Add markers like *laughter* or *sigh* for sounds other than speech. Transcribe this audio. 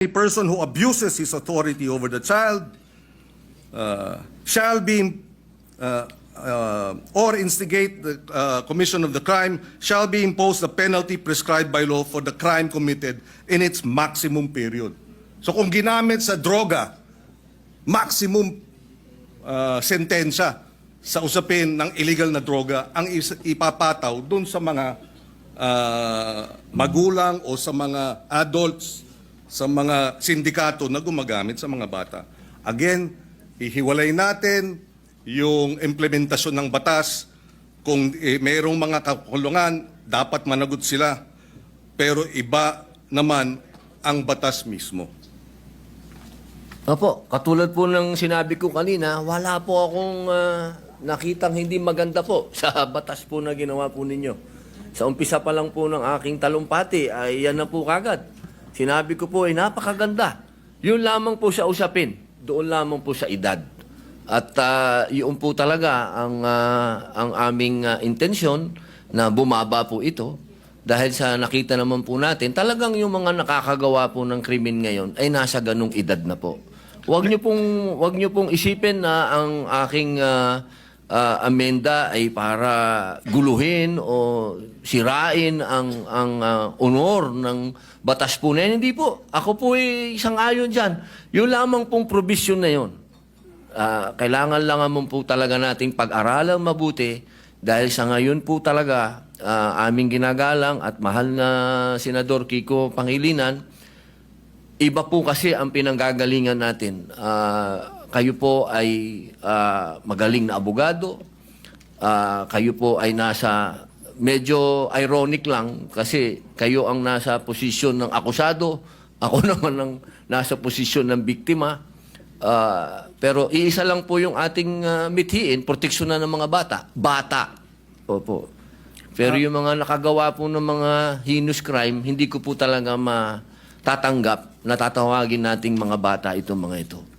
A person who abuses his authority over the child uh, shall be uh, uh, or instigate the uh, commission of the crime shall be imposed the penalty prescribed by law for the crime committed in its maximum period. So kung ginamit sa droga, maximum uh, sentensya sa usapin ng illegal na droga ang ipapataw doon sa mga uh, magulang o sa mga adults, sa mga sindikato na gumagamit sa mga bata. Again, ihiwalay natin yung implementasyon ng batas. Kung eh, mayroong mga kakulungan, dapat managot sila. Pero iba naman ang batas mismo. Opo, katulad po ng sinabi ko kanina, wala po akong ah, nakitang hindi maganda po *laughs* sa batas po na ginawa po ninyo. Sa umpisa pa lang po ng aking talumpati, ay yan na po kagad. Sinabi ko po ay napakaganda. Yun lamang po sa usapin, doon lamang po sa edad. At ah, yun po talaga ang, ah, ang aming ah, intensyon na bumaba po ito. Dahil sa nakita naman po natin, talagang yung mga nakakagawa po ng krimen ngayon ay nasa ganung edad na po. Huwag niyo pong wag niyo pong isipin na ang aking ah, ah, amenda ay para guluhin o sirain ang ang ah, honor ng batas po na yan. Hindi po. Ako po ay isang ayon diyan. Yung lamang pong provision na yon. Ah, kailangan lang naman po talaga nating pag-aralan mabuti dahil sa ngayon po talaga ah, aming ginagalang at mahal na Senador Kiko Pangilinan, iba po kasi ang pinanggagalingan natin. Ah, kayo po ay ah, magaling na abogado, Ah, kayo po ay nasa medyo ironic lang kasi kayo ang nasa posisyon ng akusado, *laughs* ako naman ang nasa posisyon ng biktima. Ah, pero iisa lang po yung ating ah, mithiin, proteksyon na ng mga bata. Bata. Opo. Pero yung mga nakagawa po ng mga heinous crime, hindi ko po talaga matatanggap na tatawagin nating mga bata itong mga ito.